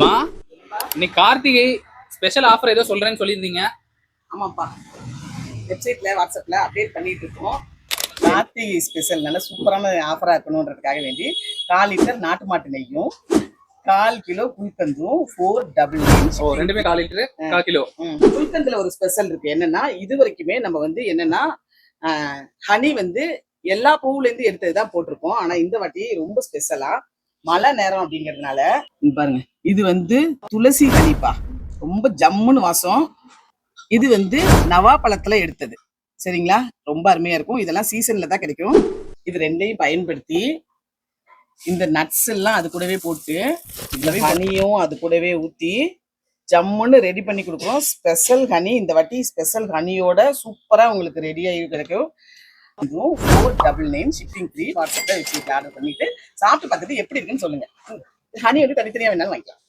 மா இன்னைக்கு Karthigai special offer ஏதோ சொல்றேன்னு சொல்லியிருந்தீங்க. ஆமாப்பா. வெப்சைட்ல வாட்ஸ்அப்ல அப்டேட் பண்ணிட்டு இருக்கோம். கார்த்திகை ஸ்பெஷல் நல்ல சூப்பரான ஆஃபரா இருக்கணுன்றதுக்காக வேண்டி கால் லிட்டர் நாட்டு மாட்டு நெய்யும் கால் கிலோ புல்கந்தும் ஃபோர் டபுள் ஓ ரெண்டுமே கால் லிட்டரு கால் கிலோ. புல்கந்துல ஒரு ஸ்பெஷல் இருக்கு. என்னன்னா இது வரைக்குமே நம்ம வந்து என்னன்னா ஹனி வந்து எல்லா பூவுல இருந்து எடுத்ததுதான் போட்டிருக்கோம். ஆனா இந்த வாட்டி ரொம்ப ஸ்பெஷலா மழை நேரம் அப்படிங்கறதுனால பாருங்க. இது வந்து துளசி ஹனிப்பா ரொம்ப ஜம்முன்னு வாசம். இது வந்து நவாப்பழத்துல எடுத்தது. சரிங்களா? ரொம்ப அருமையா இருக்கும். இதெல்லாம் சீசன்ல தான் கிடைக்கும். இது ரெண்டையும் பயன்படுத்தி இந்த நட்ஸ் எல்லாம் அது கூடவே போட்டு இதுலவே ஹனியும் அது கூடவே ஊத்தி ஜம்முன்னு ரெடி பண்ணி கொடுக்குறோம். ஸ்பெஷல் ஹனி இந்த வாட்டி ஸ்பெஷல் ஹனியோட சூப்பரா உங்களுக்கு ரெடி ஆகி கிடைக்கும். Four double nine shipping free வாட்ஸ்அப்பில் வச்சு ஆர்டர் பண்ணிட்டு சாப்பிட்டு பார்த்துட்டு எப்படி இருக்குன்னு சொல்லுங்க. ஹனி வந்து தனித்தனியாக வேணாலும் வாங்கிக்கலாம்.